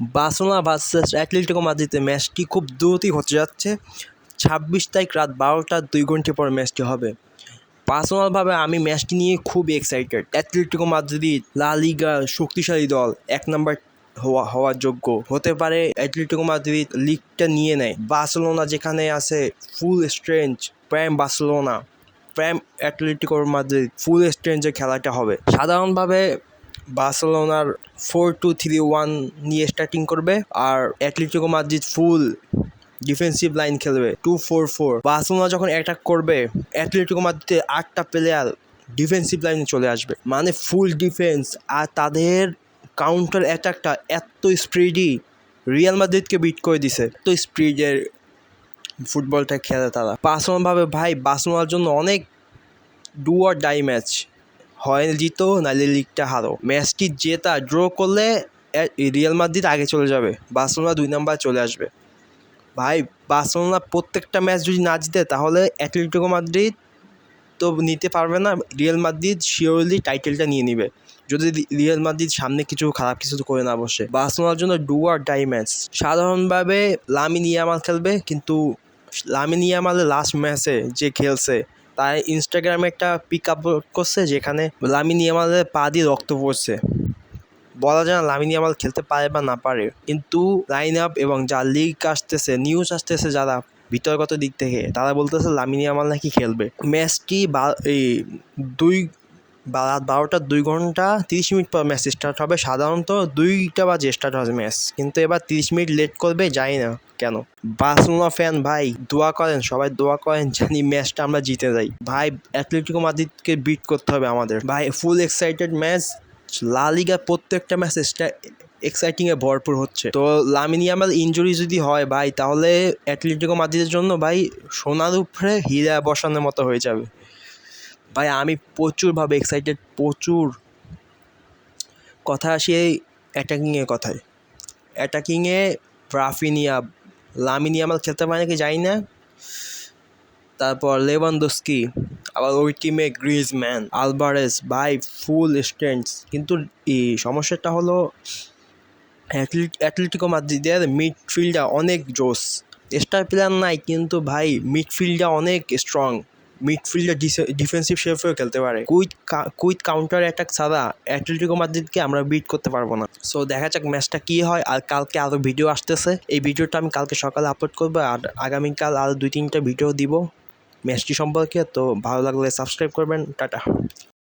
Barcelona versus Atletico মাদ্রিদে ম্যাচটি খুব দ্রুতই হতে যাচ্ছে। ছাব্বিশ তারিখ রাত বারোটা দুই ঘণ্টা পর ম্যাচটি হবে। পার্সোনালভাবে আমি ম্যাচটি নিয়ে খুব এক্সাইটেড অ্যাটলেটিকো মাদ্রিদ লা লিগা শক্তিশালী দল, এক নম্বর হওয়া, হওয়ার যোগ্য। হতে পারে অ্যাটলেটিকো মাদ্রিদ লিগটা নিয়ে নেয়। বার্সেলোনা যেখানে আছে full strength prime Barcelona. Prime Atletico Madrid full স্ট্রেঞ্জের খেলাটা হবে। সাধারণভাবে বার্সেলোনার ফোর টু থ্রি ওয়ান নিয়ে স্টার্টিং করবে আর Atletico Madrid full defensive line খেলবে টু ফোর ফোর বার্সেলোনা যখন অ্যাটাক করবে অ্যাটলেটিকো মাদ্রিদে আটটা প্লেয়ার ডিফেন্সিভ লাইনে চলে আসবে। মানে ফুল ডিফেন্স আর তাদের কাউন্টার অ্যাটাকটা এত স্পিডি রিয়াল মাদ্রিদকে বিট করে দিছে। তো স্পিডের ফুটবলটা খেলে তারা। পার্সোনালভাবে ভাই, বার্সেলোনার জন্য অনেক ডু আর ডাই ম্যাচ হয় জিতো নাহলে লিগটা হারো। ম্যাচটি জেতা ড্র করলে রিয়াল মাদ্রিদ আগে চলে যাবে। বার্সেলোনা দুই নাম্বার চলে আসবে। ভাই বার্সেলোনা প্রত্যেকটা ম্যাচ যদি না জিতে, তাহলে অ্যাটলেটিকো মাদ্রিদ তো নিতে পারবে না। রিয়াল মাদ্রিদ শিওরলি টাইটেলটা নিয়ে নিবে। যদি রিয়াল মাদ্রিদ সামনে কিছু খারাপ কিছু করে না বসে। বার্সেলোনার জন্য ডু আর ডাই ম্যাচ সাধারণভাবে লামিন ইয়ামাল খেলবে, কিন্তু লামিন ইয়ামালের লাস্ট ম্যাচে যে খেলছে তার ইনস্টাগ্রামে একটা পিক আপ করছে যেখানে লামিন ইয়ামালের পা দিয়ে রক্ত পড়ছে। বলা যায় না লামিন ইয়ামাল খেলতে পারে বা না পারে, কিন্তু লাইন আপ এবং যা লিগ আসতেছে নিউজ আসতেছে যারা বিতর্কত দিক থেকে, তারা বলতেছে লামিন ইয়ামাল নাকি খেলবে। ম্যাচটি বা এই দুই বা রাত বারোটার দুই ঘণ্টা তিরিশ মিনিট পর ম্যাচ স্টার্ট হবে। সাধারণত দুইটা বাজে স্টার্ট হবে ম্যাচ। কিন্তু এবার তিরিশ মিনিট লেট করবে, জানি না কেন। বার্সেলোনা ফ্যান ভাই, দোয়া করেন, সবাই দোয়া করেন জানি ম্যাচটা আমরা জিতে যাই। ভাই অ্যাটলেটিকো মাদ্রিদকে বিট করতে হবে আমাদের। ভাই ফুল এক্সাইটেড ম্যাচ। লা লিগার প্রত্যেকটা ম্যাচ এক্সাইটিংয়ে ভরপুর হচ্ছে। তো লামিনিয়ামাল ইনজুরি যদি হয় ভাই, তাহলে অ্যাথলেটিকো মাদ্রিদের জন্য ভাই সোনার উপরে হীরা বসানোর মতো হয়ে যাবে। ভাই, আমি প্রচুরভাবে এক্সাইটেড প্রচুর। কথা আসি এই অ্যাটাকিংয়ের কথায়। অ্যাটাকিংয়ে রাফিনিয়া লামিনিয়ামাল খেলতে পারে নাকি জানি না। তারপর লেভানদস্কি আবার ওই টিমে গ্রিজম্যান আলবারেস ভাই ফুল স্ট্রেন্থ কিন্তু এই সমস্যাটা হলো অ্যাথলেট- অ্যাটলেটিকো মাদ্রিদের মিডফিল্ডটা অনেক জোস স্টার প্লেয়ার নাই, কিন্তু ভাই মিডফিল্ডটা অনেক স্ট্রং মিডফিল্ডে ডিফেন্সিভ শেফেও খেলতে পারে। কুইক কুইক কাউন্টার অ্যাটাক ছাড়া অ্যাটলেটিকো মাদ্রিদকে আমরা বিট করতে পারব না। সো দেখা যাক ম্যাচটা কী হয়, আর কালকে আরও ভিডিও আসতেছে। এই ভিডিওটা আমি কালকে সকালে আপলোড করব, আর আগামীকাল আরও দুই তিনটা ভিডিও দিব ম্যাচটি সম্পর্কে, তো ভালো লাগলে সাবস্ক্রাইব করবেন। টাটা।